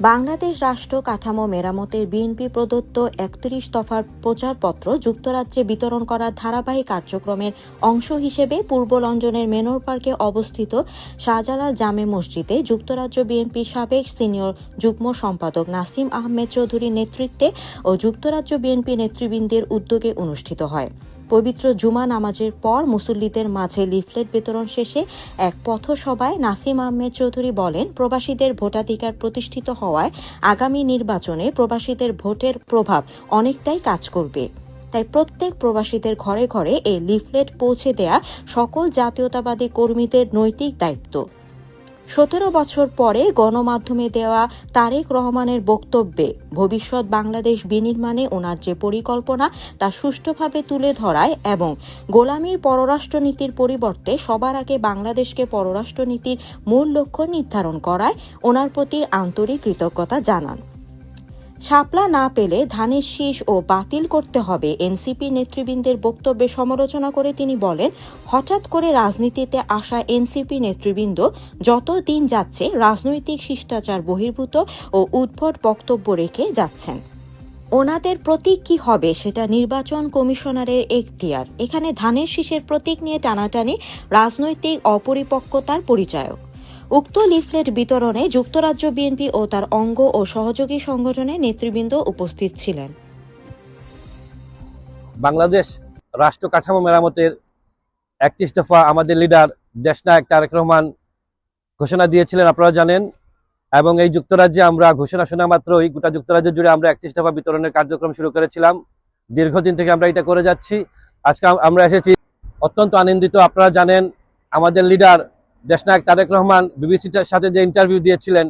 বাংলাদেশ রাষ্ট্র কাঠামো মেরামতের বিএনপি প্রদত্ত একত্রিশ দফার প্রচারপত্র যুক্তরাজ্যে বিতরণ করার ধারাবাহিক কার্যক্রমের অংশ হিসেবে পূর্ব লন্ডনের মেনর পার্কে অবস্থিত শাহজালাল জামে মসজিদে যুক্তরাজ্য বিএনপি সাবেক সিনিয়র যুগ্ম সম্পাদক নাসিম আহমেদ চৌধুরীর নেতৃত্বে ও যুক্তরাজ্য বিএনপি নেতৃবৃন্দের উদ্যোগে অনুষ্ঠিত হয়। পবিত্র জুমা নামাজের পর মুসল্লিদের মাঝে লিফলেট বিতরণ শেষে এক পথসভায় নাসিম আহমেদ চৌধুরী বলেন, প্রবাসীদের ভোটাধিকার প্রতিষ্ঠিত হওয়ায় আগামী নির্বাচনে প্রবাসীদের ভোটের প্রভাব অনেকটাই কাজ করবে। তাই প্রত্যেক প্রবাসীদের ঘরে ঘরে এই লিফলেট পৌঁছে দেয়া সকল জাতীয়তাবাদী কর্মীদের নৈতিক দায়িত্ব। সতেরো বছর পরে গণমাধ্যমে দেওয়া তারেক রহমানের বক্তব্যে ভবিষ্যৎ বাংলাদেশ বিনির্মাণে ওনার যে পরিকল্পনা, তা সুষ্ঠুভাবে তুলে ধরায় এবং গোলামীর পররাষ্ট্রনীতির পরিবর্তে সবার আগে বাংলাদেশকে পররাষ্ট্রনীতির মূল লক্ষ্য নির্ধারণ করায়, ওনার প্রতি আন্তরিক কৃতজ্ঞতা জানান। শাপলা না পেলে ধানের শীষ ও বাতিল করতে হবে। এনসিপি নেতৃবৃন্দের বক্তব্যে সমালোচনা করে তিনি বলেন, হঠাৎ করে রাজনীতিতে আসা এনসিপি নেতৃবৃন্দ যত দিন যাচ্ছে রাজনৈতিক শিষ্টাচার বহির্ভূত ও উদ্ভট বক্তব্য রেখে যাচ্ছেন। ওনাদের প্রতীক কি হবে সেটা নির্বাচন কমিশনারের এখতিয়ার। এখানে ধানের শীষের প্রতীক নিয়ে টানাটানি রাজনৈতিক অপরিপক্কতার পরিচায়ক। উক্ত লিফলেট বিতরণে যুক্তরাজ্য বিএনপি ও তার অঙ্গ ও সহযোগী সংগঠনের নেতৃবৃন্দ উপস্থিত ছিলেন। বাংলাদেশ রাষ্ট্র কাঠামো মেরামতের একত্রিশ দফা আমাদের লিডার দেশনায়ক তারেক রহমান ঘোষণা দিয়েছিলেন, আপনারা জানেন। এবং এই যুক্তরাজ্যে আমরা ঘোষণা শোনা মাত্রই গোটা যুক্তরাজ্য জুড়ে আমরা একত্রিশ দফা বিতরণের কার্যক্রম শুরু করেছিলাম। দীর্ঘদিন থেকে আমরা এটা করে যাচ্ছি। আজকে আমরা এসেছি অত্যন্ত আনন্দিত, আপনারা জানেন, আমাদের লিডার দেশনায়ক তারেক রহমান বিবিসিটার সাথে যে ইন্টারভিউ দিয়েছিলেন,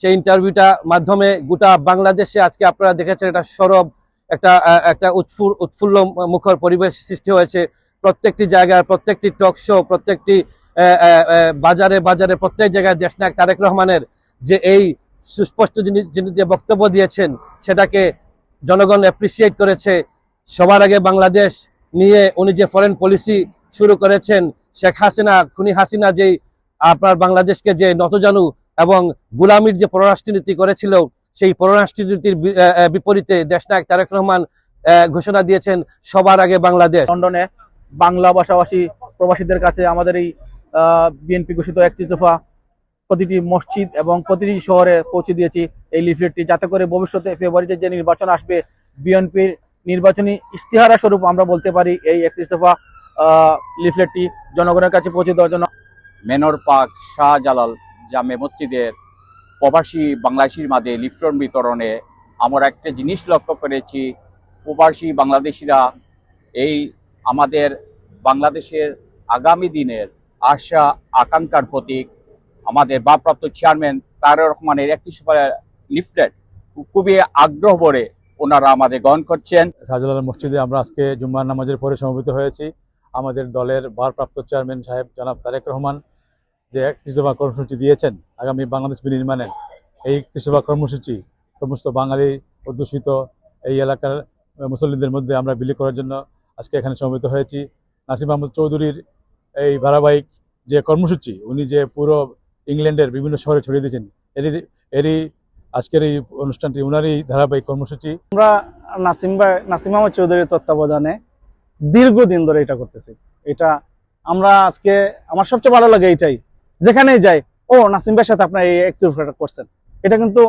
সেই ইন্টারভিউটা মাধ্যমে গোটা বাংলাদেশে আজকে আপনারা দেখেছেন একটা সরব, একটা একটা উৎফুল, উৎফুল্ল মুখর পরিবেশ সৃষ্টি হয়েছে। প্রত্যেকটি জায়গায়, প্রত্যেকটি টক শো প্রত্যেকটি বাজারে বাজারে প্রত্যেক জায়গায় দেশনায়ক তারেক রহমানের যে এই সুস্পষ্ট যিনি যিনি যে বক্তব্য দিয়েছেন, সেটাকে জনগণ অ্যাপ্রিসিয়েট করেছে। সবার আগে বাংলাদেশ নিয়ে উনি যে ফরেন পলিসি শুরু করেছেন, শেখ হাসিনা, খুনি হাসিনা যেই আপনার বাংলাদেশকে যে নতজানু এবং গুলামির যে পররাষ্ট্রনীতি করেছিল, সেই পররাষ্ট্রনীতির বিপরীতে দেশনায়ক তারেক রহমান ঘোষণা দিয়েছেন, সবার আগে বাংলাদেশ। লন্ডনে বাংলা ভাষাভাষী প্রবাসীদের কাছে আমাদের এই বিএনপি ঘোষিত একত্রিশ দফা প্রতিটি মসজিদ এবং প্রতিটি শহরে পৌঁছে দিয়েছি এই লিফলেটটি, যাতে করে ভবিষ্যতে ফেব্রুয়ারিতে যে নির্বাচন আসবে, বিএনপির নির্বাচনী ইশতেহারা স্বরূপ আমরা বলতে পারি এই একত্রিশ দফা লিফলেটটি জনগণের কাছে পৌঁছে দেওয়ার জন্য। মেনর পার্ক শাহজালাল জামে মসজিদের প্রবাসী বাংলাদেশির মাঝে লিফটন বিতরণে আমরা একটা জিনিস লক্ষ্য করেছি। প্রবাসী বাংলাদেশিরা এই আমাদের বাংলাদেশের আগামী দিনের আশা, আকাঙ্ক্ষার প্রতীক। আমাদের ভারপ্রাপ্ত চেয়ারম্যান তারেক রহমানের একটি লিফলেট খুবই আগ্রহ ভরে ওনারা আমাদের গ্রহণ করছেন। শাহজালাল মসজিদে আমরা আজকে জুম্মার নামাজের পরে সমবেত হয়েছি। আমাদের দলের ভারপ্রাপ্ত চেয়ারম্যান সাহেব জনাব তারেক রহমান যে একত্রিশ দফা কর্মসূচি দিয়েছেন আগামী বাংলাদেশ বিনির্মাণে। এই একত্রিশ দফা কর্মসূচি সমস্ত বাঙালি অধ্যুষিত এই এলাকার মুসল্লিদের মধ্যে আমরা বিলি করার জন্য আজকে এখানে সমবেত হয়েছি। নাসিম আহমদ চৌধুরীর এই ধারাবাহিক যে কর্মসূচি, উনি যে পুরো ইংল্যান্ডের বিভিন্ন শহরে ছড়িয়ে দিয়েছেন, এরই এরই আজকের এই অনুষ্ঠানটি, উনারই ধারাবাহিক কর্মসূচি। আমরা নাসিম ভাই, নাসিম আহমদ চৌধুরীর তত্ত্বাবধানে দীর্ঘদিন ধরে এটা করতেছি এটা আমরা আজকে আমার সবচেয়ে ভালো লাগে এটাই যেখানেই যাই ও নাসিম ভাইয়ের সাথে আপনার এই এক্সপিরিয়েন্সটা করছেন এটা কিন্তু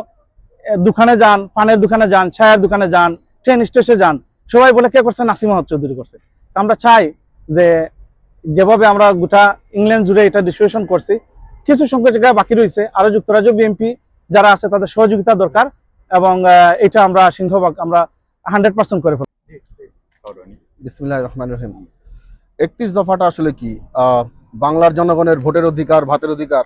দোকানে যান পানের দোকানে যান ছায়ার দোকানে যান ট্রেন স্টেশনে যান সবাই বলে কে করছে নাসিম আহমদ চৌধুরী করছে আমরা চাই যে যেভাবে আমরা গোটা ইংল্যান্ড জুড়ে এটা ডিস্ট্রিবিউশন করছি কিছু সংখ্যক জায়গায় বাকি রয়েছে আরও যুক্তরাজ্য বিএনপি যারা আছে তাদের সহযোগিতা দরকার এবং এটা আমরা সিংহভাগ আমরা হান্ড্রেড পার্সেন্ট করে ফেলব বিসমিল্লাহ রহমান রহিম। একত্রিশ দফাটা আসলে কি? বাংলার জনগণের ভোটের অধিকার, ভাতের অধিকার,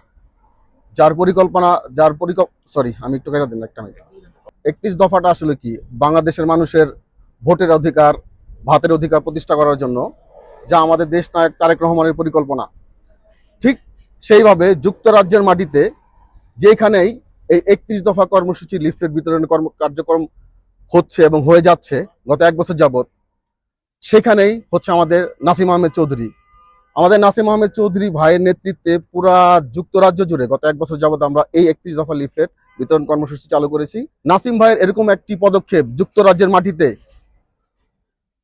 যার পরিকল্পনা, যার পরিকল্প সরি আমি একটু কেটে দিন একটা একত্রিশ দফাটা আসলে কি? বাংলাদেশের মানুষের ভোটের অধিকার, ভাতের অধিকার প্রতিষ্ঠা করার জন্য যা আমাদের দেশ নায়ক তারেক রহমানের পরিকল্পনা। ঠিক সেইভাবে যুক্তরাজ্যের মাটিতে যেখানেই এই একত্রিশ দফা কর্মসূচি লিফলেট বিতরণ কর্ম কার্যক্রম হচ্ছে এবং হয়ে যাচ্ছে, গত এক বছর যাবত সেখানেই হচ্ছে আমাদের নাসিম আহমেদ চৌধুরী। আমাদের নাসিম আহমেদ চৌধুরী ভাইয়ের নেতৃত্বে পুরা যুক্তরাজ্য জুড়ে গত এক বছর যাবত আমরা এই একত্রিশ দফা লিফলেট বিতরণ কর্মসূচি চালু করেছি। নাসিম ভাইয়ের এরকম একটি পদক্ষেপ যুক্তরাজ্যের মাটিতে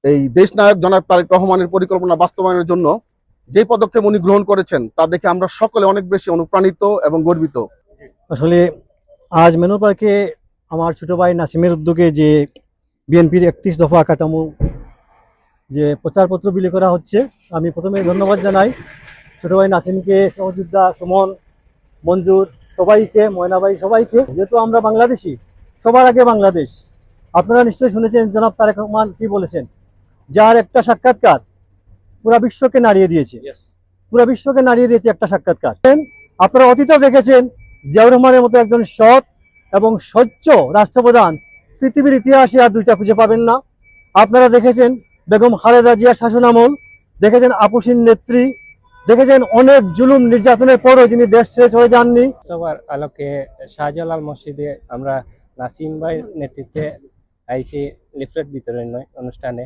এই দেশনায়ক জনাব তারেক রহমানের পরিকল্পনা বাস্তবায়নের জন্য যে পদক্ষেপ উনি গ্রহণ করেছেন, তা দেখে আমরা সকলে অনেক বেশি অনুপ্রাণিত এবং গর্বিত। আসলে আজ মেনু পার্কে আমার ছোট ভাই নাসিমের উদ্যোগে যে বিএনপির একত্রিশ দফা কাঠামো যে প্রচারপত্র বিলি করা হচ্ছে। আমি প্রথমে ধন্যবাদ জানাই ছোট ভাই নাসিমকে সহযোদ্ধা সুমন মঞ্জুর সবাইকে ময়না ভাই সবাইকে। যেহেতু আমরা বাংলাদেশি সবার আগে বাংলাদেশ। আপনারা নিশ্চয়ই শুনেছেন জনাব তারেক রহমান কি বলেছেন? যার একটা সাক্ষাৎকার পুরা বিশ্বকে নাড়িয়ে দিয়েছে। পুরা বিশ্বকে নাড়িয়ে দিয়েছে একটা সাক্ষাৎকার। আপনারা অতীতে দেখেছেন জিয়াউর রহমানের মতো একজন সৎ এবং স্বচ্ছ রাষ্ট্রপ্রধান পৃথিবীর ইতিহাসে আর দুইটা খুঁজে পাবেন না। আপনারা দেখেছেন বেগম খালেদা জিয়ার শাসন আমল, দেখেছেন আপুসিন নেত্রী, দেখেছেন অনেক জুলুম নির্যাতনের পরও যিনি দেশ ছেড়ে হয়ে যাননি। সবার আলোকে শাহজালাল মসজিদে আমরা নাসিম ভাইয়ের নেতৃত্বে আইসি লিফলেট বিতরণ অনুষ্ঠানে